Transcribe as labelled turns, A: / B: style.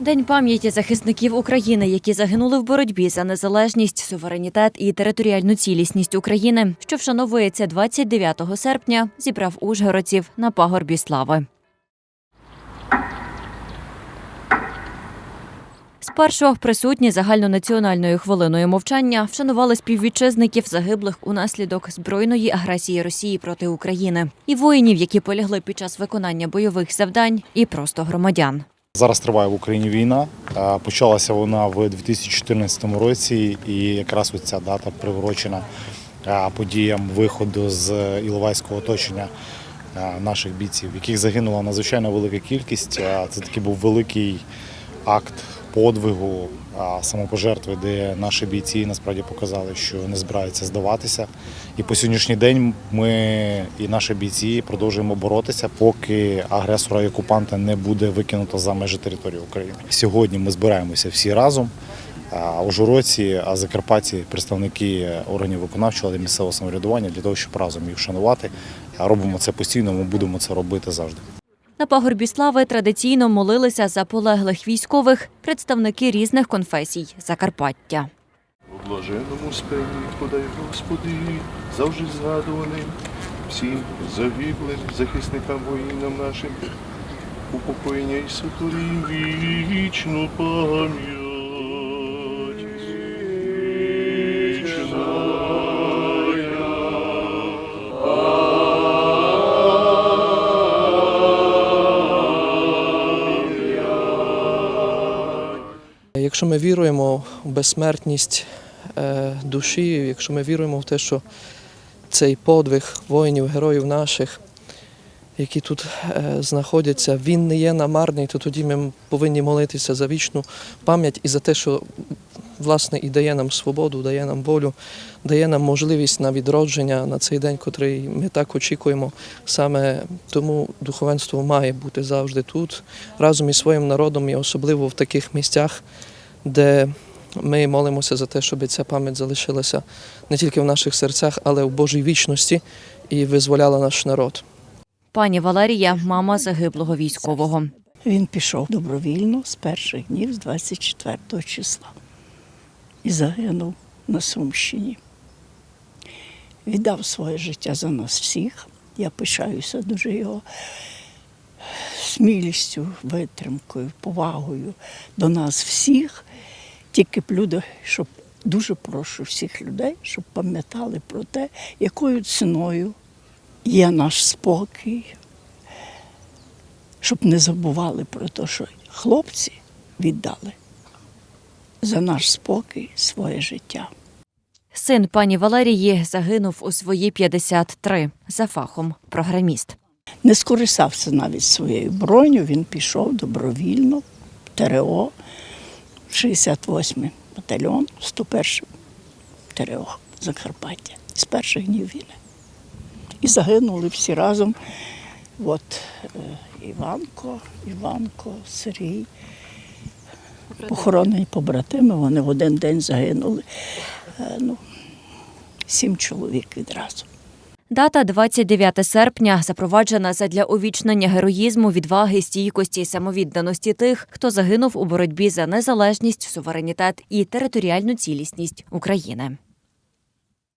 A: День пам'яті захисників України, які загинули в боротьбі за незалежність, суверенітет і територіальну цілісність України, що вшановується 29 серпня, зібрав ужгородців на пагорбі слави. Спершу присутні загальнонаціональною хвилиною мовчання вшанували співвітчизників загиблих унаслідок збройної агресії Росії проти України і воїнів, які полягли під час виконання бойових завдань, і просто громадян.
B: Зараз триває в Україні війна. Е, Почалася вона в 2014 році, і якраз ось ця дата приурочена е, подіям виходу з Іловайського оточення е, наших бійців, яких загинула надзвичайно велика кількість. Це такий був великий акт подвигу, самопожертви, де наші бійці насправді показали, що не збираються здаватися. І по сьогоднішній день ми і наші бійці продовжуємо боротися, поки агресора і окупанта не буде викинуто за межі території України. Сьогодні ми збираємося всі разом. А ужгородці, а закарпатці, представники органів виконавчого та місцевого самоврядування для того, щоб разом їх вшанувати. Робимо це постійно, ми будемо це робити завжди.
A: На пагорбі слави традиційно молилися за полеглих військових представники різних конфесій Закарпаття.
C: У блаженому спині, подай Господи, завжди згадуваним всім загиблим захисникам воїнам нашим, упокоєння і сотворі вічну пам'ять.
D: Якщо ми віруємо в безсмертність е, душі, якщо ми віруємо в те, що цей подвиг воїнів, героїв наших, які тут е, знаходяться, він не є намарний, то тоді ми повинні молитися за вічну пам'ять і за те, що власне і дає нам свободу, дає нам волю, дає нам можливість на відродження на цей день, котрий ми так очікуємо. Саме тому духовенство має бути завжди тут, разом із своїм народом, і особливо в таких місцях, де ми молимося за те, щоб ця пам'ять залишилася не тільки в наших серцях, але в Божій вічності і визволяла наш народ.
A: Пані Валерія, мама загиблого військового.
E: Він пішов добровільно з перших днів, з 24 числа, і загинув на Сумщині. Віддав своє життя за нас всіх. Я пишаюся дуже його смілістю, витримкою, повагою до нас всіх. Тільки б люди, щоб дуже прошу всіх людей, щоб пам'ятали про те, якою ціною є наш спокій, щоб не забували про те, що хлопці віддали за наш спокій своє життя.
A: Син пані Валерії загинув у свої 53 за фахом програміст.
E: Не скористався навіть своєю броню, він пішов добровільно в ТРО, 68-й батальйон, 101-й ТРО Закарпаття з перших днів війни. І загинули всі разом. От е, Іванко, Іванко, Сергій. Похоронені побратими, вони в один день загинули. Е, Ну, сім чоловік відразу.
A: Дата 29 серпня запроваджена задля увічнення героїзму, відваги, стійкості і самовідданості тих, хто загинув у боротьбі за незалежність, суверенітет і територіальну цілісність України.